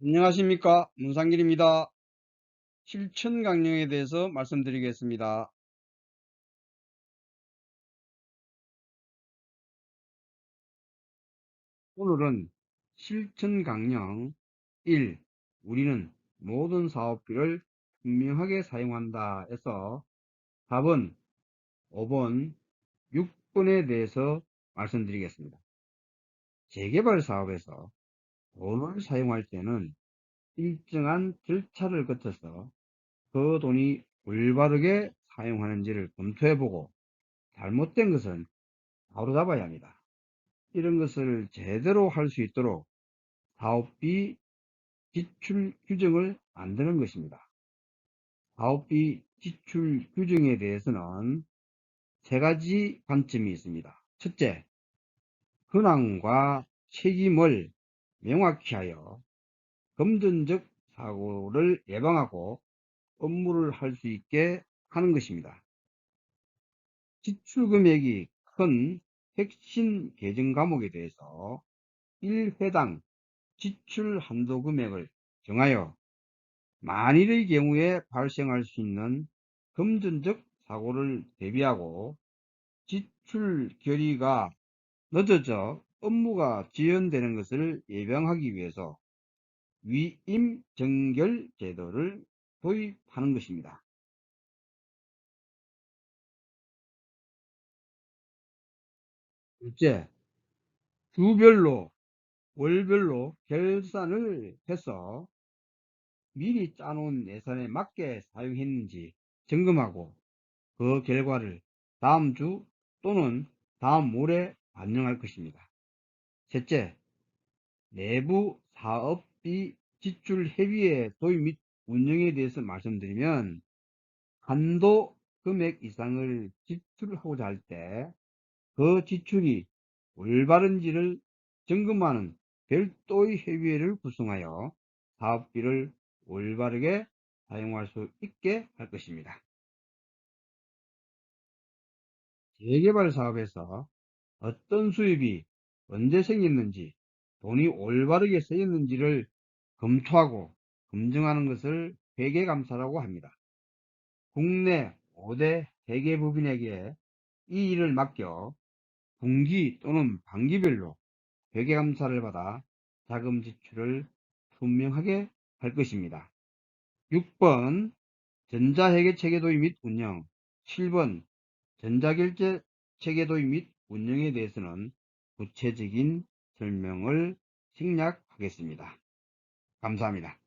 안녕하십니까 문상길입니다. 실천 강령에 대해서 말씀드리겠습니다. 오늘은 실천 강령 1. 우리는 모든 사업비를 분명하게 사용한다 해서 4번, 5번, 6번에 대해서 말씀드리겠습니다. 재개발 사업에서 돈을 사용할 때는 일정한 절차를 거쳐서 그 돈이 올바르게 사용하는지를 검토해보고 잘못된 것은 바로잡아야 합니다. 이런 것을 제대로 할 수 있도록 사업비 지출 규정을 만드는 것입니다. 사업비 지출 규정에 대해서는 세 가지 관점이 있습니다. 첫째, 근황과 책임을 명확히 하여 금전적 사고를 예방하고 업무를 할 수 있게 하는 것입니다. 지출 금액이 큰 핵심 계정 과목에 대해서 1회당 지출 한도 금액을 정하여 만일의 경우에 발생할 수 있는 금전적 사고를 대비하고 지출 결의가 늦어져 업무가 지연되는 것을 예방하기 위해서 위임 정결 제도를 도입하는 것입니다. 둘째, 주별로, 월별로 결산을 해서 미리 짜놓은 예산에 맞게 사용했는지 점검하고 그 결과를 다음 주 또는 다음 월에 반영할 것입니다. 셋째, 내부 사업비 지출 협의회 도입 및 운영에 대해서 말씀드리면 한도 금액 이상을 지출하고자 할 때 그 지출이 올바른지를 점검하는 별도의 협의회를 구성하여 사업비를 올바르게 사용할 수 있게 할 것입니다. 재개발 사업에서 어떤 수입이 언제 생겼는지 돈이 올바르게 쓰였는지를 검토하고 검증하는 것을 회계감사라고 합니다. 국내 5대 회계법인에게 이 일을 맡겨 분기 또는 반기별로 회계감사를 받아 자금 지출을 분명하게 할 것입니다. 6번 전자회계 체계 도입 및 운영 7번 전자결제 체계 도입 및 운영에 대해서는 구체적인 설명을 생략하겠습니다. 감사합니다.